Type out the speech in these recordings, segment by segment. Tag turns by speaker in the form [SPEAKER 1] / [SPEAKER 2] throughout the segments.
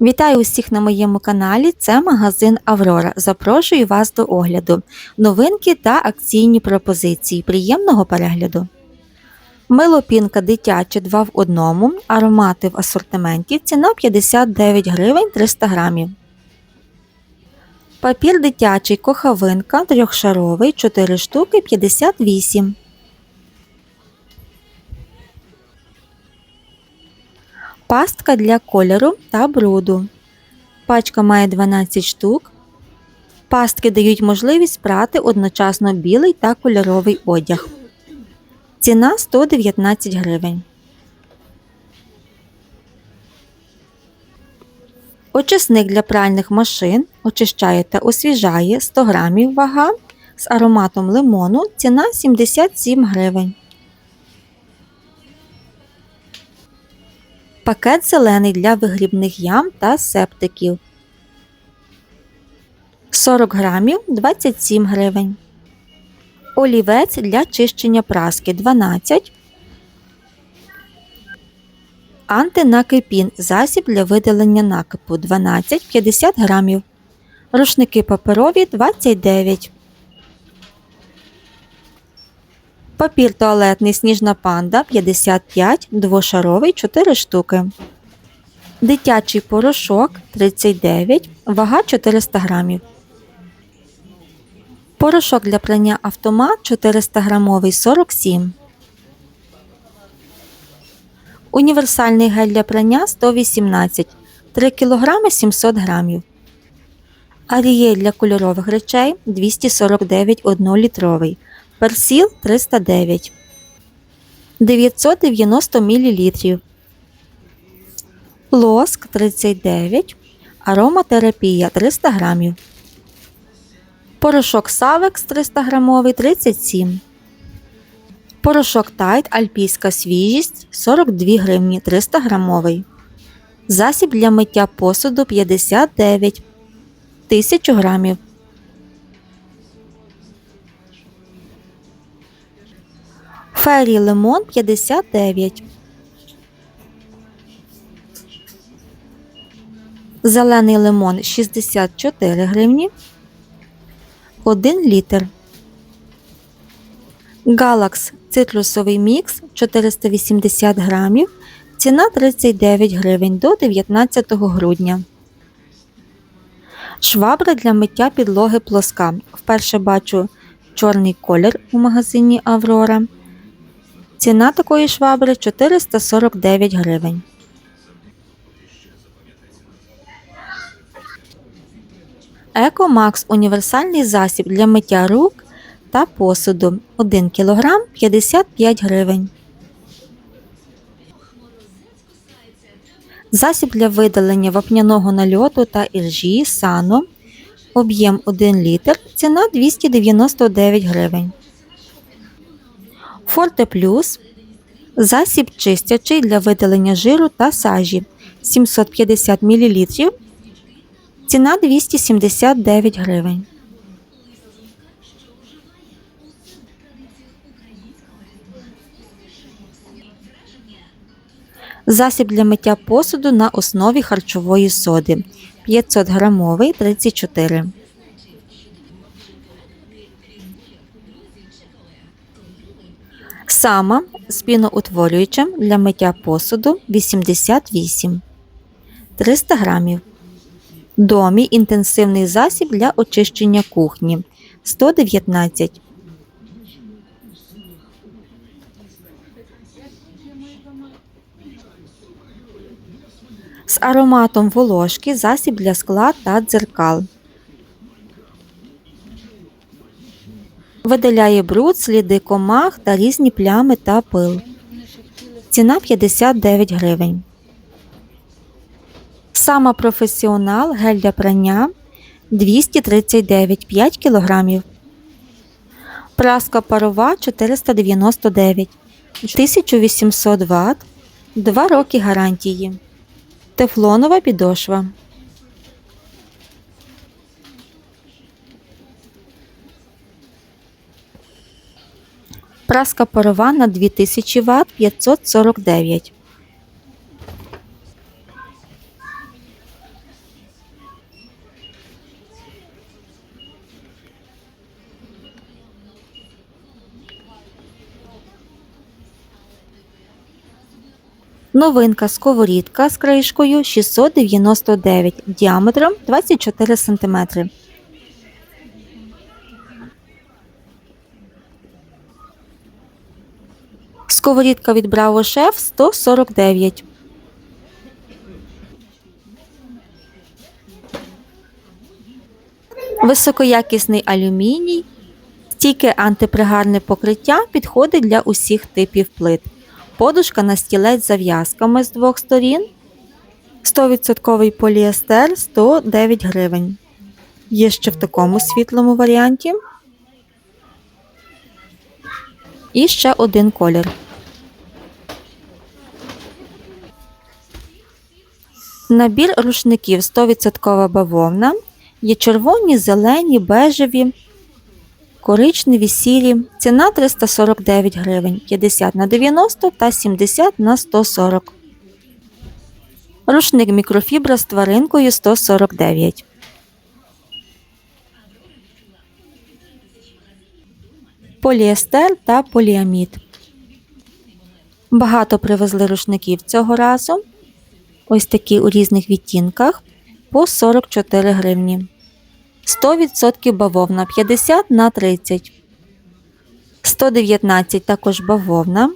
[SPEAKER 1] Вітаю усіх на моєму каналі. Це магазин Аврора. Запрошую вас до огляду. Новинки та акційні пропозиції. Приємного перегляду. Мило пінка дитяче 2 в 1, аромати в асортименті, ціна 59 гривень 300 грамів. Папір дитячий кохавинка трьохшаровий 4 штуки 58. Пастка для кольору та бруду. Пачка має 12 штук. Пастки дають можливість прати одночасно білий та кольоровий одяг. Ціна 119 гривень. Очисник для пральних машин очищає та освіжає 100 грамів вага з ароматом лимону. Ціна 77 гривень. Пакет зелений для вигрібних ям та септиків. 40 грамів 27 гривень. Олівець для чищення праски 12. Антинакипін засіб для видалення накипу 12 50 грамів. Рушники паперові 29. Папір туалетний сніжна панда 55, двошаровий 4 штуки. Дитячий порошок 39, вага 400 грамів. Порошок для прання автомат 400 грамовий 47. Універсальний гель для прання 118, 3 кг 700 грамів. Арієль для кольорових речей 249 1-літровий. Персіл 309 990 мл. Лоск 39. Ароматерапія 300 грамів. Порошок Савекс 300 грамовий 37. Порошок Тайт Альпійська свіжість 42 гривні 300 грамовий. Засіб для миття посуду 59 1000 грамів. Фері лимон 59. Зелений лимон 64 гривні. 1 літр. Галакс цитрусовий мікс 480 грамів. Ціна 39 гривень до 19 грудня. Швабра для миття підлоги плоска. Вперше бачу чорний колір у магазині Аврора. Ціна такої швабри 449 гривень. Екомакс універсальний засіб для миття рук та посуду 1 кг 55 гривень. Засіб для видалення вапняного нальоту та іржі сано. Об'єм 1 літр. Ціна 299 гривень. Форте Плюс засіб чистячий для видалення жиру та сажі 750 мл. Ціна 279 гривень. Засіб для миття посуду на основі харчової соди 500 грамовий 34. Сама з для миття посуду 88 300 грамів. Домі інтенсивний засіб для очищення кухні 119. З ароматом волошки засіб для скла та дзеркал. Видаляє бруд, сліди комах та різні плями та пил. Ціна 59 гривень. Сама професіонал гель для прання 239 5 кг. Праска парова 499 1800 Вт 2 роки гарантії. Тефлонова підошва. Покраска парована 2000 Вт 549. Новинка сковорідка з кришкою 699 діаметром 24 см. Сковорідка від Bravo Chef 149. Високоякісний алюміній, стійке антипригарне покриття підходить для усіх типів плит. Подушка на стілець зав'язками з двох сторін. 100% поліестер 109 гривень. Є ще в такому світлому варіанті. І ще один колір. Набір рушників 100% бавовна. Є червоні, зелені, бежеві, коричневі, сірі. Ціна 349 гривень, 50 на 90 та 70 на 140. Рушник мікрофібра з тваринкою 149. Поліестер та поліамід. Багато привезли рушників цього разу. Ось такі у різних відтінках по 44 гривні. 100% бавовна 50 на 30. 119 також бавовна.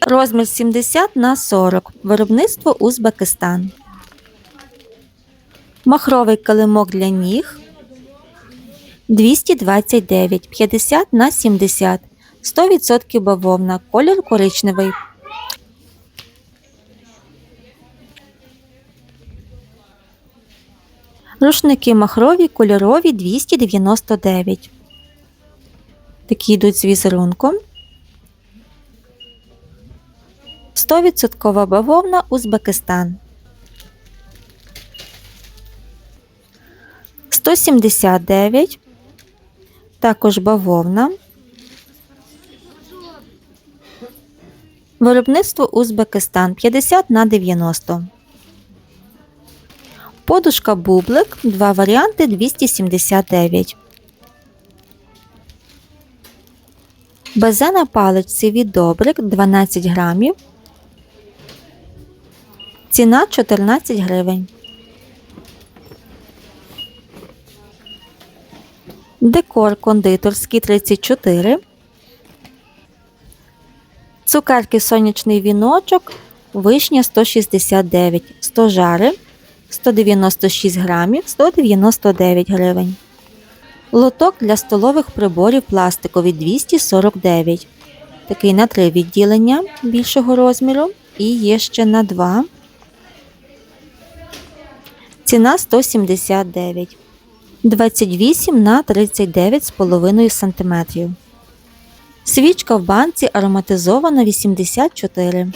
[SPEAKER 1] Розмір 70 на 40. Виробництво Узбекистан. Махровий килимок для ніг 229 50 на 70. 100% бавовна. Колір коричневий. Рушники махрові кольорові 299. Такі йдуть з візерунком. 100% бавовна Узбекистан. 179. Також бавовна. Виробництво Узбекистан 50 на 90. Подушка бублик. Два варіанти 279. Безе на паличці від добрик 12 грамів. Ціна 14 гривень. Декор кондитерський 34. Цукерки сонячний віночок. Вишня 169. 100 жари. 196 грамів 199 гривень. Лоток для столових приборів пластикові 249. Такий на 3 відділення більшого розміру. І є ще на 2. Ціна 179. 28 на 39,5 см. Свічка в банці ароматизована 84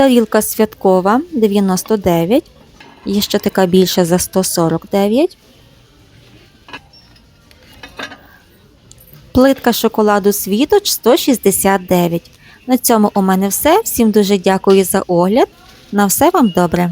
[SPEAKER 1] Тарілка святкова 99. Є ще така більша за 149. Плитка шоколаду світоч 169. На цьому у мене все. Всім дуже дякую за огляд. На все вам добре!